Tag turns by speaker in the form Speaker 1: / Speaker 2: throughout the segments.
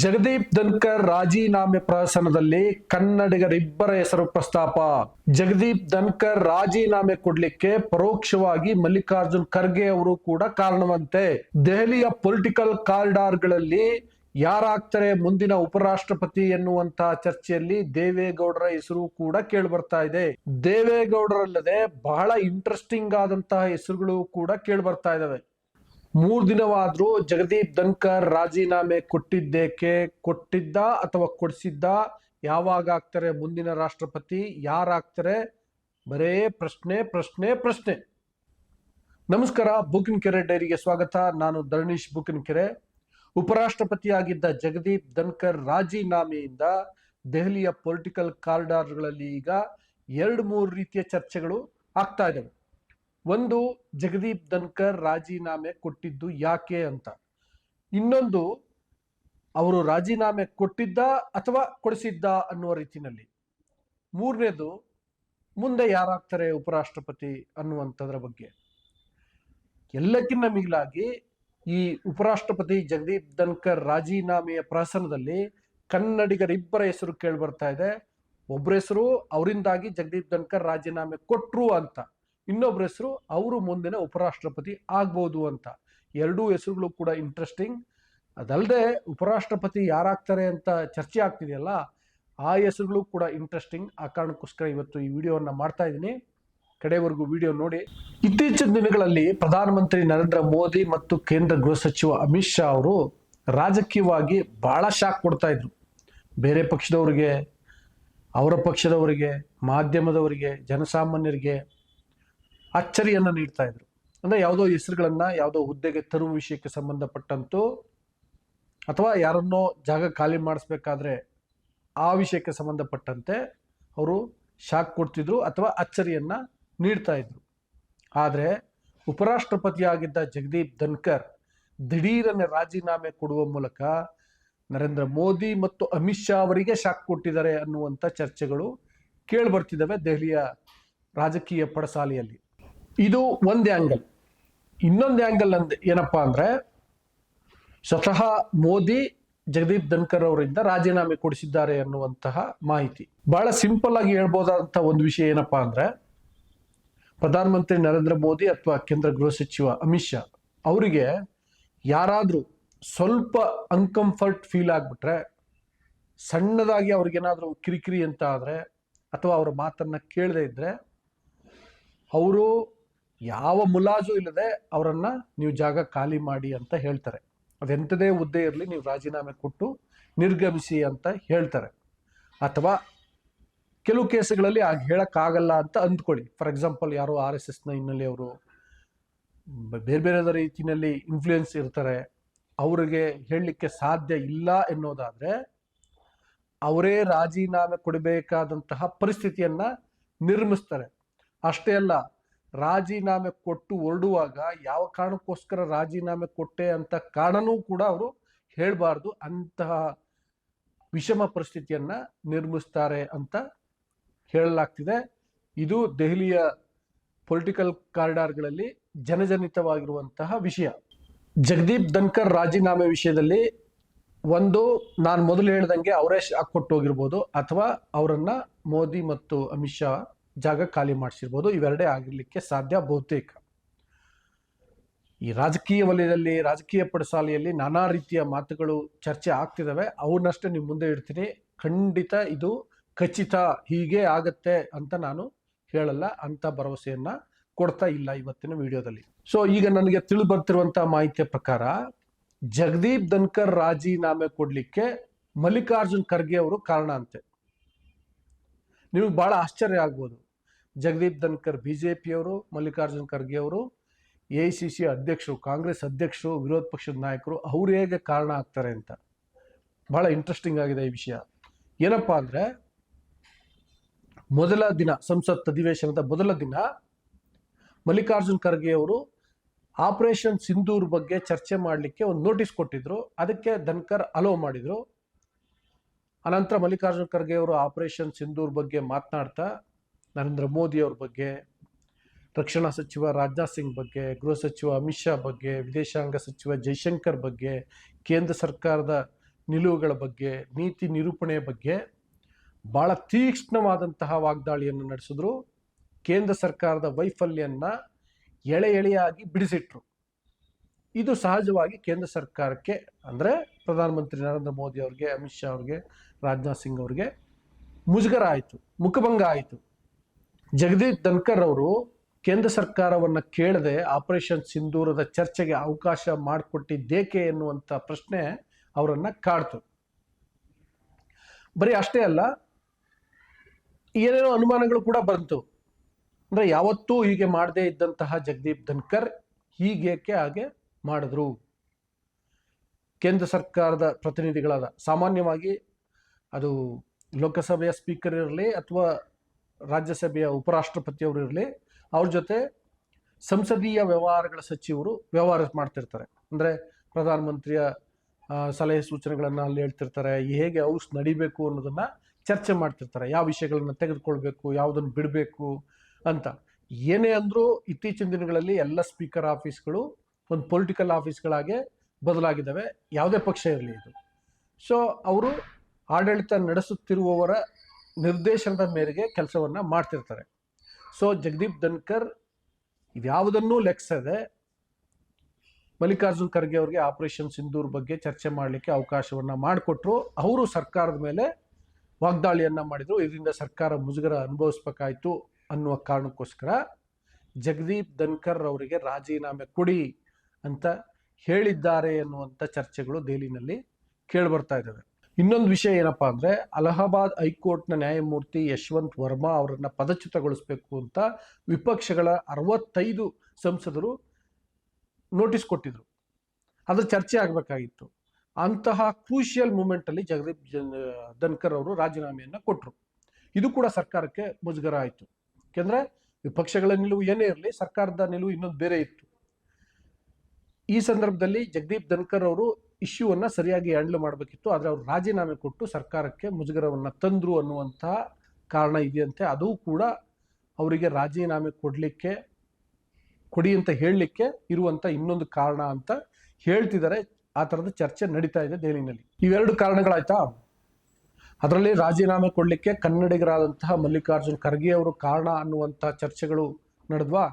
Speaker 1: ಜಗದೀಪ್ ಧನ್ಕರ್ ರಾಜೀನಾಮೆ ಪ್ರಹಸನದಲ್ಲಿ ಕನ್ನಡಿಗರಿಬ್ಬರ ಹೆಸರು ಪ್ರಸ್ತಾಪ. ಜಗದೀಪ್ ಧನ್ಕರ್ ರಾಜೀನಾಮೆ ಕೊಡ್ಲಿಕ್ಕೆ ಪರೋಕ್ಷವಾಗಿ ಮಲ್ಲಿಕಾರ್ಜುನ್ ಖರ್ಗೆ ಅವರು ಕೂಡ ಕಾರಣವಂತೆ. ದೆಹಲಿಯ ಪೊಲಿಟಿಕಲ್ ಕಾರಿಡಾರ್ಗಳಲ್ಲಿ ಯಾರಾಗ್ತಾರೆ ಮುಂದಿನ ಉಪರಾಷ್ಟ್ರಪತಿ ಎನ್ನುವಂತಹ ಚರ್ಚೆಯಲ್ಲಿ ದೇವೇಗೌಡರ ಹೆಸರು ಕೂಡ ಕೇಳಿ ಬರ್ತಾ ಇದೆ. ದೇವೇಗೌಡರಲ್ಲದೆ ಬಹಳ ಇಂಟ್ರೆಸ್ಟಿಂಗ್ ಆದಂತಹ ಹೆಸರುಗಳು ಕೂಡ ಕೇಳಿ ಬರ್ತಾ ಇದಾವೆ. ಮೂರ್ ದಿನವಾದರೂ ಜಗದೀಪ್ ಧನ್ಕರ್ ರಾಜೀನಾಮೆ ಕೊಟ್ಟಿದ್ದೇಕೆ? ಕೊಟ್ಟಿದ್ದ ಅಥವಾ ಕೊಡಿಸಿದ್ದ? ಯಾವಾಗ ಆಗ್ತಾರೆ ಮುಂದಿನ ರಾಷ್ಟ್ರಪತಿ? ಯಾರಾಗ್ತಾರೆ ಬರೇ ಪ್ರಶ್ನೆ ಪ್ರಶ್ನೆ ಪ್ರಶ್ನೆ. ನಮಸ್ಕಾರ, ಬುಕಿನ್ ಕೆರೆ ಡೈರಿಗೆ ಸ್ವಾಗತ. ನಾನು ಧರಣೀಶ್ ಬುಕಿನ್ ಕೆರೆ. ಉಪರಾಷ್ಟ್ರಪತಿಯಾಗಿದ್ದ ಜಗದೀಪ್ ಧನ್ಕರ್ ರಾಜೀನಾಮೆಯಿಂದ ದೆಹಲಿಯ ಪೊಲಿಟಿಕಲ್ ಕಾರಿಡಾರ್ಗಳಲ್ಲಿ ಈಗ ಎರಡು, ಮೂರು ರೀತಿಯ ಚರ್ಚೆಗಳು ಆಗ್ತಾ ಇದ್ದಾವೆ ಒಂದು ಜಗದೀಪ್ ಧನ್ಕರ್ ರಾಜೀನಾಮೆ ಕೊಟ್ಟಿದ್ದು ಯಾಕೆ ಅಂತ. ಇನ್ನೊಂದು, ಅವರು ರಾಜೀನಾಮೆ ಕೊಟ್ಟಿದ್ದ ಅಥವಾ ಕೊಡಿಸಿದ್ದ ಅನ್ನುವ ರೀತಿನಲ್ಲಿ ಮೂರನೇದು, ಮುಂದೆ ಯಾರಾಗ್ತಾರೆ ಉಪರಾಷ್ಟ್ರಪತಿ ಅನ್ನುವಂಥದ್ರ ಬಗ್ಗೆ. ಎಲ್ಲಕ್ಕಿನ್ನ ಮಿಗಿಲಾಗಿ ಈ ಉಪರಾಷ್ಟ್ರಪತಿ ಜಗದೀಪ್ ಧನ್ಕರ್ ರಾಜೀನಾಮೆಯ ಕನ್ನಡಿಗರ ಕನ್ನಡಿಗರಿಬ್ಬರ ಹೆಸರು ಕೇಳಿ ಬರ್ತಾ ಇದೆ. ಒಬ್ಬರ ಹೆಸರು ಅವರಿಂದಾಗಿ ಜಗದೀಪ್ ಧನ್ಕರ್ ರಾಜೀನಾಮೆ ಕೊಟ್ರು ಅಂತ. ಇನ್ನೊಬ್ಬರ ಹೆಸರು ಅವರು ಮುಂದಿನ ಉಪರಾಷ್ಟ್ರಪತಿ ಆಗ್ಬೋದು ಅಂತ. ಎರಡೂ ಹೆಸರುಗಳು ಕೂಡ ಇಂಟ್ರೆಸ್ಟಿಂಗ್ ಅದಲ್ಲದೆ ಉಪರಾಷ್ಟ್ರಪತಿ ಯಾರಾಗ್ತಾರೆ ಅಂತ ಚರ್ಚೆ ಆಗ್ತಿದೆಯಲ್ಲ, ಆ ಹೆಸರುಗಳು ಕೂಡ ಇಂಟ್ರೆಸ್ಟಿಂಗ್ ಆ ಕಾರಣಕ್ಕೋಸ್ಕರ ಇವತ್ತು ಈ ವಿಡಿಯೋವನ್ನು ಮಾಡ್ತಾ ಇದ್ದೀನಿ. ಕಡೆವರೆಗೂ ವಿಡಿಯೋ ನೋಡಿ. ಇತ್ತೀಚಿನ ದಿನಗಳಲ್ಲಿ ಪ್ರಧಾನಮಂತ್ರಿ ನರೇಂದ್ರ ಮೋದಿ ಮತ್ತು ಕೇಂದ್ರ ಗೃಹ ಸಚಿವ ಅಮಿತ್ ಶಾ ಅವರು ರಾಜಕೀಯವಾಗಿ ಬಹಳ ಶಾಕ್ ಕೊಡ್ತಾ ಇದ್ರು. ಬೇರೆ ಪಕ್ಷದವರಿಗೆ, ಅವರ ಪಕ್ಷದವರಿಗೆ, ಮಾಧ್ಯಮದವರಿಗೆ, ಜನಸಾಮಾನ್ಯರಿಗೆ ಅಚ್ಚರಿಯನ್ನು ನೀಡ್ತಾ ಇದ್ರು. ಅಂದ್ರೆ ಯಾವುದೋ ಹೆಸರುಗಳನ್ನ, ಯಾವುದೋ ಹುದ್ದೆಗೆ ತರುವ ವಿಷಯಕ್ಕೆ ಸಂಬಂಧಪಟ್ಟಂತೂ ಅಥವಾ ಯಾರನ್ನೋ ಜಾಗ ಖಾಲಿ ಮಾಡಿಸ್ಬೇಕಾದ್ರೆ ಆ ವಿಷಯಕ್ಕೆ ಸಂಬಂಧಪಟ್ಟಂತೆ ಅವರು ಶಾಕ್ ಕೊಡ್ತಿದ್ರು ಅಥವಾ ಅಚ್ಚರಿಯನ್ನ ನೀಡ್ತಾ ಇದ್ರು. ಆದರೆ ಉಪರಾಷ್ಟ್ರಪತಿಯಾಗಿದ್ದ ಜಗದೀಪ್ ಧನ್ಕರ್ ದಿಢೀರನೆ ರಾಜೀನಾಮೆ ಕೊಡುವ ಮೂಲಕ ನರೇಂದ್ರ ಮೋದಿ ಮತ್ತು ಅಮಿತ್ ಶಾ ಅವರಿಗೆ ಶಾಕ್ ಕೊಟ್ಟಿದ್ದಾರೆ ಅನ್ನುವಂಥ ಚರ್ಚೆಗಳು ಕೇಳಿಬರ್ತಿದ್ದಾವೆ ದೆಹಲಿಯ ರಾಜಕೀಯ ಪಡಸಾಲೆಯಲ್ಲಿ. ಇದು ಒಂದು ಆಂಗಲ್ ಇನ್ನೊಂದು ಆಂಗಲ್ ಅಂದ್ ಏನಪ್ಪಾ ಅಂದ್ರೆ, ಸ್ವತಃ ಮೋದಿ, ಜಗದೀಪ್ ಧನ್ಕರ್ ಅವರಿಂದ ರಾಜೀನಾಮೆ ಕೊಡಿಸಿದ್ದಾರೆ ಅನ್ನುವಂತಹ ಮಾಹಿತಿ. ಬಹಳ ಸಿಂಪಲ್ ಆಗಿ ಹೇಳ್ಬೋದಂತ ಒಂದು ವಿಷಯ ಏನಪ್ಪಾ ಅಂದ್ರೆ, ಪ್ರಧಾನಮಂತ್ರಿ ನರೇಂದ್ರ ಮೋದಿ ಅಥವಾ ಕೇಂದ್ರ ಗೃಹ ಸಚಿವ ಅಮಿತ್ ಶಾ ಅವರಿಗೆ ಯಾರಾದರೂ ಸ್ವಲ್ಪ ಅನ್ಕಂಫರ್ಟ್ ಫೀಲ್ ಆಗಿಬಿಟ್ರೆ, ಸಣ್ಣದಾಗಿ ಅವ್ರಿಗೇನಾದರೂ ಕಿರಿಕಿರಿ ಅಂತ ಆದರೆ, ಅಥವಾ ಅವರ ಮಾತನ್ನ ಕೇಳದೇ ಇದ್ರೆ, ಅವರು ಯಾವ ಮುಲಾಜು ಇಲ್ಲದೆ ಅವರನ್ನ ನೀವು ಜಾಗ ಖಾಲಿ ಮಾಡಿ ಅಂತ ಹೇಳ್ತಾರೆ. ಅದೆಂಥದೇ ಹುದ್ದೆ ಇರಲಿ, ನೀವು ರಾಜೀನಾಮೆ ಕೊಟ್ಟು ನಿರ್ಗಮಿಸಿ ಅಂತ ಹೇಳ್ತಾರೆ. ಅಥವಾ ಕೆಲವು ಕೇಸುಗಳಲ್ಲಿ ಆಗ ಹೇಳಕ್ಕಾಗಲ್ಲ ಅಂತ ಅಂದ್ಕೊಳ್ಳಿ. ಫಾರ್ ಎಕ್ಸಾಂಪಲ್ ಯಾರೋ ಆರ್ ಎಸ್ ಎಸ್ನ ಹಿನ್ನೆಲೆ ಅವರು ಬೇರೆ ಬೇರೆ ರೀತಿಯಲ್ಲಿ ಇನ್ಫ್ಲೂಯೆನ್ಸ್ ಇರ್ತಾರೆ. ಅವರಿಗೆ ಹೇಳಲಿಕ್ಕೆ ಸಾಧ್ಯ ಇಲ್ಲ ಎನ್ನೋದಾದ್ರೆ, ಅವರೇ ರಾಜೀನಾಮೆ ಕೊಡಬೇಕಾದಂತಹ ಪರಿಸ್ಥಿತಿಯನ್ನ ನಿರ್ಮಿಸ್ತಾರೆ. ಅಷ್ಟೇ ಅಲ್ಲ ರಾಜೀನಾಮೆ ಕೊಟ್ಟು ಹೊರಡುವಾಗ ಯಾವ ಕಾರಣಕ್ಕೋಸ್ಕರ ರಾಜೀನಾಮೆ ಕೊಟ್ಟೆ ಅಂತ ಕಾರಣನೂ ಕೂಡ ಅವರು ಹೇಳಬಾರ್ದು. ಅಂತಹ ವಿಷಮ ಪರಿಸ್ಥಿತಿಯನ್ನ ನಿರ್ಮಿಸ್ತಾರೆ ಅಂತ ಹೇಳಲಾಗ್ತಿದೆ. ಇದು ದೆಹಲಿಯ ಪೊಲಿಟಿಕಲ್ ಕಾರಿಡಾರ್ಗಳಲ್ಲಿ ಜನಜನಿತವಾಗಿರುವಂತಹ ವಿಷಯ. ಜಗದೀಪ್ ಧನ್ಕರ್ ರಾಜೀನಾಮೆ ವಿಷಯದಲ್ಲಿ ಒಂದು, ನಾನು ಮೊದಲು ಹೇಳ್ದಂಗೆ ಅವರೇ ಶಾಕ್ ಕೊಟ್ಟು ಹೋಗಿರ್ಬೋದು ಅಥವಾ ಅವರನ್ನ ಮೋದಿ ಮತ್ತು ಅಮಿತ್ ಶಾ ಜಾಗ ಖಾಲಿ ಮಾಡಿಸಿರ್ಬೋದು, ಇವೆರಡೇ ಆಗಿರಲಿಕ್ಕೆ ಸಾಧ್ಯ ಬಹುತೇಕ. ಈ ರಾಜಕೀಯ ವಲಯದಲ್ಲಿ, ರಾಜಕೀಯ ಪಡಸಾಲೆಯಲ್ಲಿ ನಾನಾ ರೀತಿಯ ಮಾತುಗಳು ಚರ್ಚೆ ಆಗ್ತಿದ್ದಾವೆ ಅವನ್ನಷ್ಟೇ ನಿಮ್ಮ ಮುಂದೆ ಇಡ್ತೀನಿ. ಖಂಡಿತ ಇದು ಖಚಿತ ಹೀಗೆ ಆಗತ್ತೆ ಅಂತ ನಾನು ಹೇಳಲ್ಲ. ಅಂತ ಭರವಸೆಯನ್ನ ಕೊಡ್ತಾ ಇಲ್ಲ ಇವತ್ತಿನ ವಿಡಿಯೋದಲ್ಲಿ. ಸೊ ಈಗ ನನಗೆ ತಿಳಿ ಬರ್ತಿರುವಂತಹ ಮಾಹಿತಿಯ ಪ್ರಕಾರ, ಜಗದೀಪ್ ಧನ್ಕರ್ ರಾಜೀನಾಮೆ ಕೊಡ್ಲಿಕ್ಕೆ ಮಲ್ಲಿಕಾರ್ಜುನ್ ಖರ್ಗೆ ಅವರು ಕಾರಣ ಅಂತೆ. ನಿಮಗೆ ಬಹಳ ಆಶ್ಚರ್ಯ ಆಗ್ಬೋದು. ಜಗದೀಪ್ ಧನ್ಕರ್ ಬಿಜೆಪಿಯವರು, ಮಲ್ಲಿಕಾರ್ಜುನ್ ಖರ್ಗೆ ಅವರು, ಎ ಸಿ ಸಿ ಅಧ್ಯಕ್ಷರು, ಕಾಂಗ್ರೆಸ್ ಅಧ್ಯಕ್ಷರು, ವಿರೋಧ ಪಕ್ಷದ ನಾಯಕರು, ಅವರು ಹೇಗೆ ಕಾರಣ ಆಗ್ತಾರೆ ಅಂತ. ಬಹಳ ಇಂಟ್ರೆಸ್ಟಿಂಗ್ ಆಗಿದೆ ಈ ವಿಷಯ. ಏನಪ್ಪಾ ಅಂದ್ರೆ, ಮೊದಲ ದಿನ ಸಂಸತ್ ಅಧಿವೇಶನದ ಮೊದಲ ದಿನ ಮಲ್ಲಿಕಾರ್ಜುನ್ ಖರ್ಗೆ ಅವರು ಆಪರೇಷನ್ ಸಿಂಧೂರ್ ಬಗ್ಗೆ ಚರ್ಚೆ ಮಾಡಲಿಕ್ಕೆ ಒಂದು ನೋಟಿಸ್ ಕೊಟ್ಟಿದ್ರು. ಅದಕ್ಕೆ ಧನ್ಕರ್ ಅಲೋ ಮಾಡಿದ್ರು. ಅನಂತರ ಮಲ್ಲಿಕಾರ್ಜುನ್ ಖರ್ಗೆ ಅವರು ಆಪರೇಷನ್ ಸಿಂಧೂರ್ ಬಗ್ಗೆ ಮಾತನಾಡ್ತಾ ನರೇಂದ್ರ ಮೋದಿ ಅವ್ರ ಬಗ್ಗೆ, ರಕ್ಷಣಾ ಸಚಿವ ರಾಜನಾಥ್ ಸಿಂಗ್ ಬಗ್ಗೆ, ಗೃಹ ಸಚಿವ ಅಮಿತ್ ಶಾ ಬಗ್ಗೆ, ವಿದೇಶಾಂಗ ಸಚಿವ ಜೈಶಂಕರ್ ಬಗ್ಗೆ, ಕೇಂದ್ರ ಸರ್ಕಾರದ ನಿಲುವುಗಳ ಬಗ್ಗೆ, ನೀತಿ ನಿರೂಪಣೆಯ ಬಗ್ಗೆ ಭಾಳ ತೀಕ್ಷ್ಣವಾದಂತಹ ವಾಗ್ದಾಳಿಯನ್ನು ನಡೆಸಿದ್ರು. ಕೇಂದ್ರ ಸರ್ಕಾರದ ವೈಫಲ್ಯವನ್ನು ಎಳೆ ಎಳೆಯಾಗಿ ಬಿಡಿಸಿಟ್ರು. ಇದು ಸಹಜವಾಗಿ ಕೇಂದ್ರ ಸರ್ಕಾರಕ್ಕೆ, ಅಂದರೆ ಪ್ರಧಾನಮಂತ್ರಿ ನರೇಂದ್ರ ಮೋದಿ ಅವ್ರಿಗೆ, ಅಮಿತ್ ಶಾ ಅವ್ರಿಗೆ, ರಾಜನಾಥ್ ಸಿಂಗ್ ಅವ್ರಿಗೆ ಮುಜುಗರ ಆಯಿತು, ಮುಖಭಂಗ ಆಯಿತು. ಜಗದೀಪ್ ಧನ್ಕರ್ ಅವರು ಕೇಂದ್ರ ಸರ್ಕಾರವನ್ನು ಕೇಳದೆ ಆಪರೇಷನ್ ಸಿಂಧೂರದ ಚರ್ಚೆಗೆ ಅವಕಾಶ ಮಾಡಿಕೊಟ್ಟಿದ್ದೇಕೆ ಎನ್ನುವಂಥ ಪ್ರಶ್ನೆ ಅವರನ್ನು ಕಾಡ್ತು. ಬರೀ ಅಷ್ಟೇ ಅಲ್ಲ, ಏನೇನೋ ಅನುಮಾನಗಳು ಕೂಡ ಬಂತು. ಅಂದ್ರೆ ಯಾವತ್ತೂ ಹೀಗೆ ಮಾಡದೇ ಇದ್ದಂತಹ ಜಗದೀಪ್ ಧನ್ಕರ್ ಹೀಗೇಕೆ ಹಾಗೆ ಮಾಡಿದ್ರು? ಕೇಂದ್ರ ಸರ್ಕಾರದ ಪ್ರತಿನಿಧಿಗಳಾದ, ಸಾಮಾನ್ಯವಾಗಿ ಅದು ಲೋಕಸಭೆಯ ಸ್ಪೀಕರ್ ಇರಲಿ ಅಥವಾ ರಾಜ್ಯಸಭೆಯ ಉಪರಾಷ್ಟ್ರಪತಿಯವರು ಇರಲಿ, ಅವ್ರ ಜೊತೆ ಸಂಸದೀಯ ವ್ಯವಹಾರಗಳ ಸಚಿವರು ವ್ಯವಹಾರ ಮಾಡ್ತಿರ್ತಾರೆ. ಅಂದರೆ ಪ್ರಧಾನಮಂತ್ರಿಯ ಸಲಹೆ ಸೂಚನೆಗಳನ್ನು ಅಲ್ಲಿ ಹೇಳ್ತಿರ್ತಾರೆ. ಹೇಗೆ ಹೌಸ್ ನಡಿಬೇಕು ಅನ್ನೋದನ್ನು ಚರ್ಚೆ ಮಾಡ್ತಿರ್ತಾರೆ. ಯಾವ ವಿಷಯಗಳನ್ನು ತೆಗೆದುಕೊಳ್ಬೇಕು, ಯಾವುದನ್ನು ಬಿಡಬೇಕು ಅಂತ. ಏನೇ ಅಂದರೂ ಇತ್ತೀಚಿನ ದಿನಗಳಲ್ಲಿ ಎಲ್ಲ ಸ್ಪೀಕರ್ ಆಫೀಸ್ಗಳು ಒಂದು ಪೊಲಿಟಿಕಲ್ ಆಫೀಸ್ಗಳಾಗೆ ಬದಲಾಗಿದ್ದಾವೆ. ಯಾವುದೇ ಪಕ್ಷ ಇರಲಿ ಇದು. ಸೊ, ಅವರು ಆಡಳಿತ ನಡೆಸುತ್ತಿರುವವರ ನಿರ್ದೇಶನದ ಮೇರೆಗೆ ಕೆಲಸವನ್ನ ಮಾಡ್ತಿರ್ತಾರೆ. ಸೊ ಜಗದೀಪ್ ಧನ್ಕರ್ ಇದ್ಯಾವುದನ್ನೂ ಲೆಕ್ಕಿಸದೆ ಮಲ್ಲಿಕಾರ್ಜುನ್ ಖರ್ಗೆ ಅವರಿಗೆ ಆಪರೇಷನ್ ಸಿಂಧೂರ್ ಬಗ್ಗೆ ಚರ್ಚೆ ಮಾಡಲಿಕ್ಕೆ ಅವಕಾಶವನ್ನ ಮಾಡಿಕೊಟ್ರು. ಅವರು ಸರ್ಕಾರದ ಮೇಲೆ ವಾಗ್ದಾಳಿಯನ್ನ ಮಾಡಿದ್ರು. ಇದರಿಂದ ಸರ್ಕಾರ ಮುಜುಗರ ಅನುಭವಿಸ್ಬೇಕಾಯ್ತು ಅನ್ನುವ ಕಾರಣಕ್ಕೋಸ್ಕರ ಜಗದೀಪ್ ಧನ್ಕರ್ ಅವರಿಗೆ ರಾಜೀನಾಮೆ ಕೊಡಿ ಅಂತ ಹೇಳಿದ್ದಾರೆ ಅನ್ನುವಂಥ ಚರ್ಚೆಗಳು ದೆಹಲಿನಲ್ಲಿ ಕೇಳಿಬರ್ತಾ ಇದ್ದಾವೆ. ಇನ್ನೊಂದು ವಿಷಯ ಏನಪ್ಪ ಅಂದ್ರೆ ಅಲಹಾಬಾದ್ ಹೈಕೋರ್ಟ್ನ ನ್ಯಾಯಮೂರ್ತಿ ಯಶವಂತ್ ವರ್ಮಾ ಅವರನ್ನು ಪದಚ್ಯುತಗೊಳಿಸಬೇಕು ಅಂತ ವಿಪಕ್ಷಗಳ ಅರವತ್ತೈದು ಸಂಸದರು ನೋಟಿಸ್ ಕೊಟ್ಟಿದ್ರು. ಅದ್ರ ಚರ್ಚೆ ಆಗಬೇಕಾಗಿತ್ತು. ಅಂತಹ ಕ್ರೂಷಿಯಲ್ ಮೂಮೆಂಟ್ ಅಲ್ಲಿ ಜಗದೀಪ್ ಧನ್ಕರ್ ಅವರು ರಾಜೀನಾಮೆಯನ್ನು ಕೊಟ್ಟರು ಇದು ಕೂಡ ಸರ್ಕಾರಕ್ಕೆ ಮುಜುಗರ ಆಯಿತು. ಯಾಕೆಂದ್ರೆ ವಿಪಕ್ಷಗಳ ನಿಲುವು ಏನೇ ಇರಲಿ ಸರ್ಕಾರದ ನಿಲುವು ಇನ್ನೊಂದು ಬೇರೆ ಇತ್ತು. ಈ ಸಂದರ್ಭದಲ್ಲಿ ಜಗದೀಪ್ ಧನ್ಕರ್ ಅವರು ಇಶ್ಯೂವನ್ನ ಸರಿಯಾಗಿ ಹ್ಯಾಂಡಲ್ ಮಾಡಬೇಕಿತ್ತು, ಆದರೆ ಅವರು ರಾಜೀನಾಮೆ ಕೊಟ್ಟು ಸರ್ಕಾರಕ್ಕೆ ಮುಜುಗರವನ್ನು ತಂದ್ರು ಅನ್ನುವಂತಹ ಕಾರಣ ಇದೆಯಂತೆ. ಅದು ಕೂಡ ಅವರಿಗೆ ರಾಜೀನಾಮೆ ಕೊಡಲಿಕ್ಕೆ, ಕೊಡಿ ಅಂತ ಹೇಳಲಿಕ್ಕೆ ಇರುವಂತ ಇನ್ನೊಂದು ಕಾರಣ ಅಂತ ಹೇಳ್ತಿದ್ದಾರೆ. ಆ ಥರದ ಚರ್ಚೆ ನಡೀತಾ ಇದೆ ದೆಹಲಿನಲ್ಲಿ. ಇವೆರಡು ಕಾರಣಗಳಾಯ್ತಾ? ಅದರಲ್ಲಿ ರಾಜೀನಾಮೆ ಕೊಡಲಿಕ್ಕೆ ಕನ್ನಡಿಗರಾದಂತಹ ಮಲ್ಲಿಕಾರ್ಜುನ್ ಖರ್ಗೆ ಅವರು ಕಾರಣ ಅನ್ನುವಂಥ ಚರ್ಚೆಗಳು ನಡೆದ್ವಾ?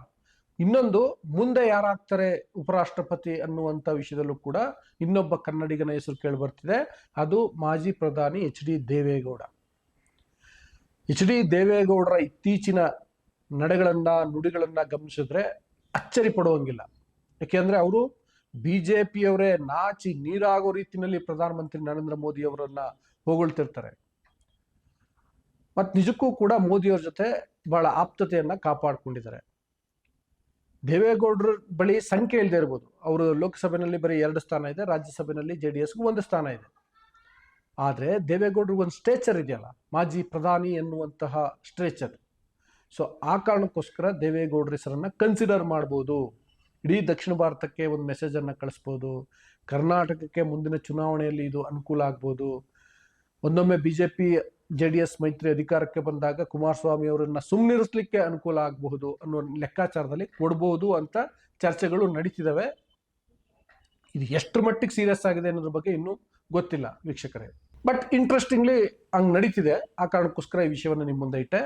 Speaker 1: ಇನ್ನೊಂದು ಮುಂದೆ ಯಾರಾಗ್ತಾರೆ ಉಪರಾಷ್ಟ್ರಪತಿ ಅನ್ನುವಂಥ ವಿಷಯದಲ್ಲೂ ಕೂಡ ಇನ್ನೊಬ್ಬ ಕನ್ನಡಿಗನ ಹೆಸರು ಕೇಳಿ ಬರ್ತಿದೆ. ಅದು ಮಾಜಿ ಪ್ರಧಾನಿ H D Devegowda. H D ದೇವೇಗೌಡರ ಇತ್ತೀಚಿನ ನಡೆಗಳನ್ನ, ನುಡಿಗಳನ್ನ ಗಮನಿಸಿದ್ರೆ ಅಚ್ಚರಿ ಪಡುವಂಗಿಲ್ಲ. ಯಾಕೆಂದ್ರೆ ಅವರು ಬಿ ಜೆ ಪಿಯವರೇ ನಾಚಿ ನೀರಾಗೋ ರೀತಿಯಲ್ಲಿ ಪ್ರಧಾನಮಂತ್ರಿ ನರೇಂದ್ರ ಮೋದಿ ಅವರನ್ನ ಹೊಗಳ್ತಿರ್ತಾರೆ. ಮತ್ ನಿಜಕ್ಕೂ ಕೂಡ ಮೋದಿಯವ್ರ ಜೊತೆ ಬಹಳ ಆಪ್ತತೆಯನ್ನ ಕಾಪಾಡ್ಕೊಂಡಿದ್ದಾರೆ. ದೇವೇಗೌಡರ ಬಳಿ ಸಂಖ್ಯೆ ಇಲ್ಲದೆ ಇರ್ಬೋದು. ಅವರು ಲೋಕಸಭೆಯಲ್ಲಿ ಬರೀ ಎರಡು ಸ್ಥಾನ ಇದೆ ರಾಜ್ಯಸಭೆಯಲ್ಲಿ ಜೆ ಡಿ ಎಸ್ಗೂ ಒಂದು ಸ್ಥಾನ ಇದೆ. ಆದರೆ ದೇವೇಗೌಡರಿಗೆ ಒಂದು ಸ್ಟ್ರೇಚರ್ ಇದೆಯಲ್ಲ, ಮಾಜಿ ಪ್ರಧಾನಿ ಎನ್ನುವಂತಹ ಸ್ಟ್ರೇಚರ್. ಸೊ ಆ ಕಾರಣಕ್ಕೋಸ್ಕರ ದೇವೇಗೌಡರ ಹೆಸರನ್ನು ಕನ್ಸಿಡರ್ ಮಾಡ್ಬೋದು. ಇಡೀ ದಕ್ಷಿಣ ಭಾರತಕ್ಕೆ ಒಂದು ಮೆಸೇಜನ್ನು ಕಳಿಸ್ಬೋದು. ಕರ್ನಾಟಕಕ್ಕೆ ಮುಂದಿನ ಚುನಾವಣೆಯಲ್ಲಿ ಇದು ಅನುಕೂಲ ಆಗ್ಬೋದು. ಒಂದೊಮ್ಮೆ B J P J S ಮೈತ್ರಿ ಅಧಿಕಾರಕ್ಕೆ ಬಂದಾಗ ಕುಮಾರಸ್ವಾಮಿ ಅವರನ್ನ ಸುಮ್ಮನಿರಿಸಲಿಕ್ಕೆ ಅನುಕೂಲ ಆಗಬಹುದು ಅನ್ನೋ ಲೆಕ್ಕಾಚಾರದಲ್ಲಿ ಕೊಡಬಹುದು ಅಂತ ಚರ್ಚೆಗಳು ನಡೀತಿದ್ದಾವೆ ಇದು ಎಷ್ಟು ಮಟ್ಟಿಗೆ ಸೀರಿಯಸ್ ಆಗಿದೆ ಅನ್ನೋದ್ರ ಬಗ್ಗೆ ಇನ್ನೂ ಗೊತ್ತಿಲ್ಲ ವೀಕ್ಷಕರೇ. ಬಟ್ ಇಂಟ್ರೆಸ್ಟಿಂಗ್ಲಿ ಹಂಗೆ ನಡೀತಿದೆ. ಆ ಕಾರಣಕ್ಕೋಸ್ಕರ ಈ ವಿಷಯವನ್ನು ನಿಮ್ಮ ಮುಂದೆ ಇಟ್ಟೆ.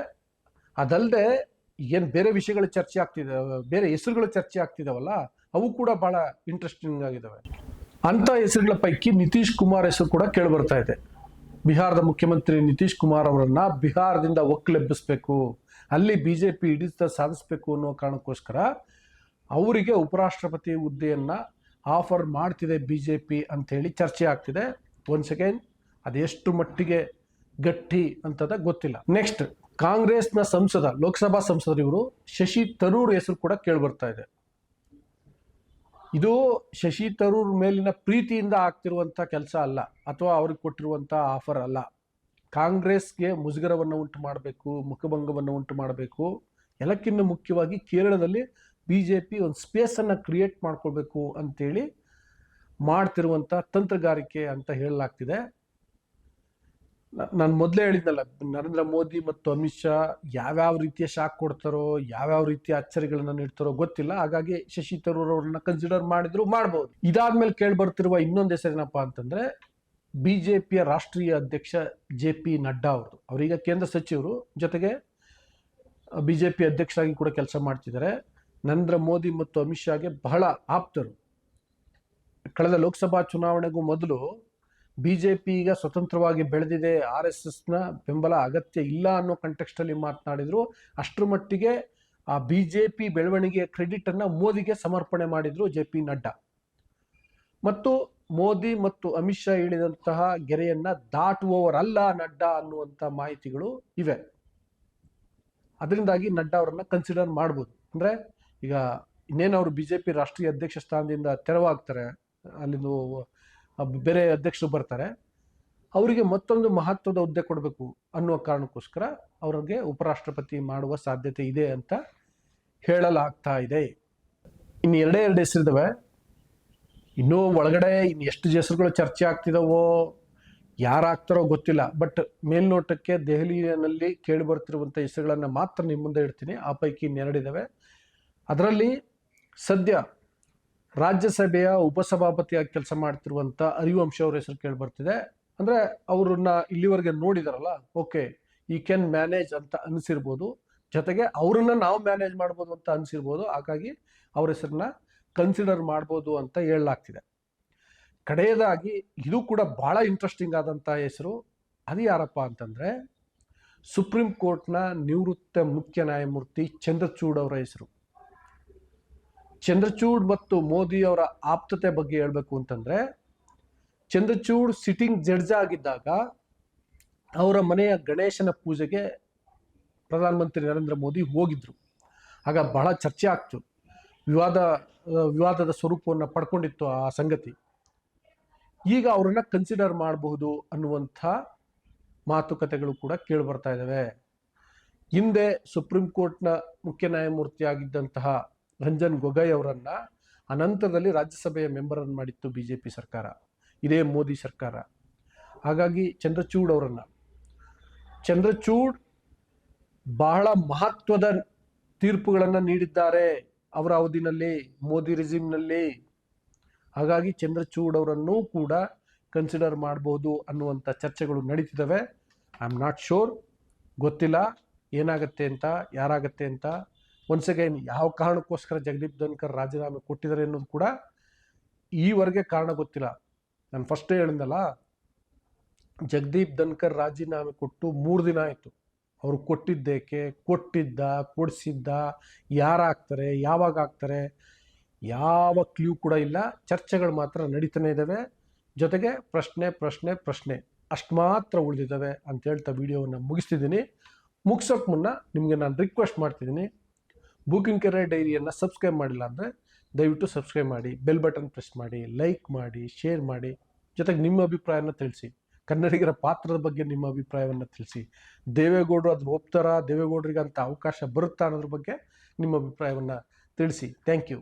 Speaker 1: ಅದಲ್ಲದೆ ಏನು ಬೇರೆ ವಿಷಯಗಳು ಚರ್ಚೆ ಆಗ್ತಿದೆ, ಬೇರೆ ಹೆಸರುಗಳು ಚರ್ಚೆ ಆಗ್ತಿದಾವಲ್ಲ, ಅವು ಕೂಡ ಬಹಳ ಇಂಟ್ರೆಸ್ಟಿಂಗ್ ಆಗಿದ್ದಾವೆ ಅಂತ ಹೆಸರುಗಳ ಪೈಕಿ ನಿತೀಶ್ ಕುಮಾರ್ ಹೆಸರು ಕೂಡ ಕೇಳಿ ಬರ್ತಾ ಇದೆ. ಬಿಹಾರದ ಮುಖ್ಯಮಂತ್ರಿ ನಿತೀಶ್ ಕುಮಾರ್ ಅವರನ್ನ ಬಿಹಾರದಿಂದ ಒಕ್ಕಲೆಬ್ಬಿಸ್ಬೇಕು, ಅಲ್ಲಿ ಬಿ ಜೆ ಪಿ ಹಿಡಿತ ಸಾಧಿಸಬೇಕು ಅನ್ನೋ ಕಾರಣಕ್ಕೋಸ್ಕರ ಅವರಿಗೆ ಉಪರಾಷ್ಟ್ರಪತಿ ಹುದ್ದೆಯನ್ನು ಆಫರ್ ಮಾಡ್ತಿದೆ ಬಿ ಜೆ ಪಿ ಅಂಥೇಳಿ ಚರ್ಚೆ ಆಗ್ತಿದೆ. ಒಂದು ಸೆಕೆಂಡ್ ಅದೆಷ್ಟು ಮಟ್ಟಿಗೆ ಗಟ್ಟಿ ಅಂತದ ಗೊತ್ತಿಲ್ಲ. ನೆಕ್ಸ್ಟ್ ಕಾಂಗ್ರೆಸ್ನ ಸಂಸದ, ಲೋಕಸಭಾ ಸಂಸದರು ಇವರು ಶಶಿ ತರೂರ್ ಹೆಸರು ಕೂಡ ಕೇಳಿ ಬರ್ತಾ ಇದೆ. ಇದು ಶಶಿ ತರೂರ್ ಮೇಲಿನ ಪ್ರೀತಿಯಿಂದ ಆಗ್ತಿರುವಂಥ ಕೆಲಸ ಅಲ್ಲ, ಅಥವಾ ಅವ್ರಿಗೆ ಕೊಟ್ಟಿರುವಂಥ ಆಫರ್ ಅಲ್ಲ. ಕಾಂಗ್ರೆಸ್ಗೆ ಮುಜುಗರವನ್ನು ಉಂಟು ಮಾಡಬೇಕು, ಮುಖಭಂಗವನ್ನು ಉಂಟು ಮಾಡಬೇಕು. ಎಲ್ಲಕ್ಕಿಂತ ಮುಖ್ಯವಾಗಿ ಕೇರಳದಲ್ಲಿ ಬಿ ಜೆ ಪಿ ಒಂದು ಸ್ಪೇಸನ್ನು ಕ್ರಿಯೇಟ್ ಮಾಡ್ಕೊಳ್ಬೇಕು ಅಂತೇಳಿ ಮಾಡ್ತಿರುವಂಥ ತಂತ್ರಗಾರಿಕೆ ಅಂತ ಹೇಳಲಾಗ್ತಿದೆ. ನಾನು ಮೊದಲೇ ಹೇಳಿದ್ನಲ್ಲ, ನರೇಂದ್ರ ಮೋದಿ ಮತ್ತು ಅಮಿತ್ ಶಾ ಯಾವ್ಯಾವ ರೀತಿಯ ಶಾಕ್ ಕೊಡ್ತಾರೋ, ಯಾವ್ಯಾವ ರೀತಿಯ ಅಚ್ಚರಿಗಳನ್ನ ನೀಡ್ತಾರೋ ಗೊತ್ತಿಲ್ಲ. ಹಾಗಾಗಿ ಶಶಿ ತರೂರ್ ಅವ್ರನ್ನ ಕನ್ಸಿಡರ್ ಮಾಡಿದ್ರು ಮಾಡ್ಬೋದು. ಇದಾದ್ಮೇಲೆ ಕೇಳಿ ಬರ್ತಿರುವ ಇನ್ನೊಂದು ಹೆಸರೇನಪ್ಪ ಅಂತಂದ್ರೆ, ಬಿಜೆಪಿಯ ರಾಷ್ಟ್ರೀಯ ಅಧ್ಯಕ್ಷ ಜೆ ಪಿ ನಡ್ಡಾ ಅವರು ಅವರೀಗ ಕೇಂದ್ರ ಸಚಿವರು, ಜೊತೆಗೆ ಬಿಜೆಪಿ ಅಧ್ಯಕ್ಷರಾಗಿ ಕೂಡ ಕೆಲಸ ಮಾಡ್ತಿದ್ದಾರೆ. ನರೇಂದ್ರ ಮೋದಿ ಮತ್ತು ಅಮಿತ್ ಶಾಗೆ ಬಹಳ ಆಪ್ತರು. ಕಳೆದ ಲೋಕಸಭಾ ಚುನಾವಣೆಗೂ ಮೊದಲು ಬಿಜೆಪಿ ಈಗ ಸ್ವತಂತ್ರವಾಗಿ ಬೆಳೆದಿದೆ, ಆರ್ ಎಸ್ ಎಸ್ನ ಬೆಂಬಲ ಅಗತ್ಯ ಇಲ್ಲ ಅನ್ನೋ ಕಂಟೆಕ್ಸ್ಟಲ್ಲಿ ಮಾತನಾಡಿದ್ರು. ಅಷ್ಟರ ಮಟ್ಟಿಗೆ, ಆ ಬಿಜೆಪಿ ಬೆಳವಣಿಗೆಯ ಕ್ರೆಡಿಟ್ ಅನ್ನ ಮೋದಿಗೆ ಸಮರ್ಪಣೆ ಮಾಡಿದ್ರು ಜೆ ಪಿ ನಡ್ಡಾ. ಮತ್ತು ಮೋದಿ ಮತ್ತು ಅಮಿತ್ ಶಾ ಹೇಳಿದಂತಹ ಗೆರೆಯನ್ನ ದಾಟುವವರಲ್ಲ ನಡ್ಡಾ ಅನ್ನುವಂಥ ಮಾಹಿತಿಗಳು ಇವೆ. ಅದರಿಂದಾಗಿ ನಡ್ಡಾ ಅವರನ್ನು ಕನ್ಸಿಡರ್ ಮಾಡ್ಬೋದು. ಅಂದ್ರೆ ಈಗ ಇನ್ನೇನು ಅವರು ಬಿಜೆಪಿ ರಾಷ್ಟ್ರೀಯ ಅಧ್ಯಕ್ಷ ಸ್ಥಾನದಿಂದ ತೆರವಾಗ್ತಾರೆ, ಅಲ್ಲಿಂದ ಬೇರೆ ಅಧ್ಯಕ್ಷರು ಬರ್ತಾರೆ. ಅವರಿಗೆ ಮತ್ತೊಂದು ಮಹತ್ವದ ಹುದ್ದೆ ಕೊಡಬೇಕು ಅನ್ನುವ ಕಾರಣಕ್ಕೋಸ್ಕರ ಅವರಿಗೆ ಉಪರಾಷ್ಟ್ರಪತಿ ಮಾಡುವ ಸಾಧ್ಯತೆ ಇದೆ ಅಂತ ಹೇಳಲಾಗ್ತಾ ಇದೆ. ಇನ್ನು ಎರಡೇ ಎರಡು ಹೆಸರಿದವೆ ಇನ್ನೂ ಒಳಗಡೆ ಇನ್ನು ಎಷ್ಟು ಹೆಸರುಗಳು ಚರ್ಚೆ ಆಗ್ತಿದಾವೋ ಯಾರಾಗ್ತಾರೋ ಗೊತ್ತಿಲ್ಲ. ಬಟ್ ಮೇಲ್ನೋಟಕ್ಕೆ ದೆಹಲಿಯಲ್ಲಿ ಕೇಳಿ ಬರ್ತಿರುವಂಥ ಹೆಸರುಗಳನ್ನು ಮಾತ್ರ ನಿಮ್ಮ ಮುಂದೆ ಇಡ್ತೀನಿ ಆ ಪೈಕಿ ಇನ್ನೆರಡಿದ್ದಾವೆ ಅದರಲ್ಲಿ ಸದ್ಯ ರಾಜ್ಯಸಭೆಯ ಉಪಸಭಾಪತಿಯಾಗಿ ಕೆಲಸ ಮಾಡ್ತಿರುವಂಥ ಹರಿವಂಶ ಅವ್ರ ಹೆಸರು ಕೇಳಿ ಬರ್ತಿದೆ. ಅಂದ್ರೆ ಅವ್ರನ್ನ ಇಲ್ಲಿವರೆಗೆ ನೋಡಿದಾರಲ್ಲ, ಓಕೆ ಈ ಕ್ಯಾನ್ ಮ್ಯಾನೇಜ್ ಅಂತ ಅನಿಸಿರ್ಬೋದು. ಜೊತೆಗೆ ಅವ್ರನ್ನ ನಾವು ಮ್ಯಾನೇಜ್ ಮಾಡ್ಬೋದು ಅಂತ ಅನಿಸಿರ್ಬೋದು. ಹಾಗಾಗಿ ಅವ್ರ ಹೆಸರನ್ನ ಕನ್ಸಿಡರ್ ಮಾಡ್ಬೋದು ಅಂತ ಹೇಳಲಾಗ್ತಿದೆ. ಕಡೆಯದಾಗಿ ಇದು ಕೂಡ ಬಹಳ ಇಂಟ್ರೆಸ್ಟಿಂಗ್ ಆದಂಥ ಹೆಸರು. ಅದು ಯಾರಪ್ಪ ಅಂತಂದ್ರೆ ಸುಪ್ರೀಂ ಕೋರ್ಟ್ನ ನಿವೃತ್ತ ಮುಖ್ಯ ನ್ಯಾಯಮೂರ್ತಿ ಚಂದ್ರಚೂಡ್ ಅವರ ಹೆಸರು. ಚಂದ್ರಚೂಡ್ ಮತ್ತು ಮೋದಿ ಅವರ ಆಪ್ತತೆ ಬಗ್ಗೆ ಹೇಳಬೇಕು ಅಂತಂದ್ರೆ, ಚಂದ್ರಚೂಡ್ ಸಿಟ್ಟಿಂಗ್ ಜಡ್ಜ್ ಆಗಿದ್ದಾಗ ಅವರ ಮನೆಯ ಗಣೇಶನ ಪೂಜೆಗೆ ಪ್ರಧಾನಮಂತ್ರಿ ನರೇಂದ್ರ ಮೋದಿ ಹೋಗಿದ್ರು. ಆಗ ಬಹಳ ಚರ್ಚೆ ಆಗ್ತು. ವಿವಾದ, ವಿವಾದದ ಸ್ವರೂಪವನ್ನು ಪಡ್ಕೊಂಡಿತ್ತು ಆ ಸಂಗತಿ. ಈಗ ಅವರನ್ನ ಕನ್ಸಿಡರ್ ಮಾಡಬಹುದು ಅನ್ನುವಂಥ ಮಾತುಕತೆಗಳು ಕೂಡ ಕೇಳಿ ಬರ್ತಾ ಇದ್ದಾವೆ ಹಿಂದೆ ಸುಪ್ರೀಂ ಕೋರ್ಟ್ನ ಮುಖ್ಯ ನ್ಯಾಯಮೂರ್ತಿ ಆಗಿದ್ದಂತಹ ರಂಜನ್ ಗೊಗೊಯ್ ಅವರನ್ನು ಅನಂತರದಲ್ಲಿ ರಾಜ್ಯಸಭೆಯ ಮೆಂಬರನ್ನು ಮಾಡಿತ್ತು ಬಿ ಮಾಡಿತ್ತು ಪಿ ಸರ್ಕಾರ. ಇದೇ ಮೋದಿ ಸರ್ಕಾರ. ಹಾಗಾಗಿ ಚಂದ್ರಚೂಡ್ ಅವರನ್ನ. ಚಂದ್ರಚೂಡ್ ಬಹಳ ಮಹತ್ವದ ತೀರ್ಪುಗಳನ್ನು ನೀಡಿದ್ದಾರೆ ಅವರ ಅವಧಿನಲ್ಲಿ, ಮೋದಿ ರಿಜಿಮ್ನಲ್ಲಿ ಹಾಗಾಗಿ ಚಂದ್ರಚೂಡ್ ಅವರನ್ನೂ ಕೂಡ ಕನ್ಸಿಡರ್ ಮಾಡಬಹುದು ಅನ್ನುವಂಥ ಚರ್ಚೆಗಳು ನಡೀತಿದ್ದಾವೆ. ಐ ಆಮ್ ನಾಟ್ ಶೋರ್ ಗೊತ್ತಿಲ್ಲ. ಏನಾಗತ್ತೆ ಅಂತ, ಯಾರಾಗತ್ತೆ ಅಂತ ಒನ್ಸ್ ಅಗೈನ್ ಯಾವ ಕಾರಣಕ್ಕೋಸ್ಕರ ಜಗದೀಪ್ ಧನ್ಕರ್ ರಾಜೀನಾಮೆ ಕೊಟ್ಟಿದ್ದಾರೆ ಅನ್ನೋದು ಕೂಡ ಈವರೆಗೆ ಕಾರಣ ಗೊತ್ತಿಲ್ಲ. ನಾನು ಫಸ್ಟೇ ಹೇಳಿದ್ನಲ್ಲ, ಜಗದೀಪ್ ಧನ್ಕರ್ ರಾಜೀನಾಮೆ ಕೊಟ್ಟು ಮೂರು ದಿನ ಆಯಿತು. ಅವರು ಕೊಟ್ಟಿದ್ದೇಕೆ, ಕೊಟ್ಟಿದ್ದ, ಕೊಡಿಸಿದ್ದ ಯಾರಾಗ್ತಾರೆ ಯಾವಾಗ ಆಗ್ತಾರೆ ಯಾವ ಕ್ಲೂ ಕೂಡ ಇಲ್ಲ. ಚರ್ಚೆಗಳು ಮಾತ್ರ ನಡೀತಾನೆ ಇದ್ದಾವೆ ಜೊತೆಗೆ ಪ್ರಶ್ನೆ ಪ್ರಶ್ನೆ ಪ್ರಶ್ನೆ ಅಷ್ಟು ಮಾತ್ರ ಉಳಿದಿದ್ದಾವೆ ಅಂತ ಹೇಳ್ತಾ ವಿಡಿಯೋವನ್ನು ಮುಗಿಸ್ತಿದ್ದೀನಿ. ಮುಗಿಸೋಕೆ ಮುನ್ನ ನಿಮಗೆ ನಾನು ರಿಕ್ವೆಸ್ಟ್ ಮಾಡ್ತಿದ್ದೀನಿ. ಬುಕಿಂಗ್ ಕೆರೆ ಡೈರಿಯನ್ನು ಸಬ್ಸ್ಕ್ರೈಬ್ ಮಾಡಿಲ್ಲ ಅಂದರೆ ದಯವಿಟ್ಟು ಸಬ್ಸ್ಕ್ರೈಬ್ ಮಾಡಿ ಬೆಲ್ ಬಟನ್ ಪ್ರೆಸ್ ಮಾಡಿ ಲೈಕ್ ಮಾಡಿ ಶೇರ್ ಮಾಡಿ. ಜೊತೆಗೆ ನಿಮ್ಮ ಅಭಿಪ್ರಾಯನ ತಿಳಿಸಿ. ಕನ್ನಡಿಗರ ಪಾತ್ರದ ಬಗ್ಗೆ ನಿಮ್ಮ ಅಭಿಪ್ರಾಯವನ್ನು ತಿಳಿಸಿ. ದೇವೇಗೌಡರು ಅದು ಒಪ್ತಾರಾ ದೇವೇಗೌಡರಿಗೆ ಅಂತ ಅವಕಾಶ ಬರುತ್ತಾ ಅನ್ನೋದ್ರ ಬಗ್ಗೆ ನಿಮ್ಮ ಅಭಿಪ್ರಾಯವನ್ನು ತಿಳಿಸಿ. Thank you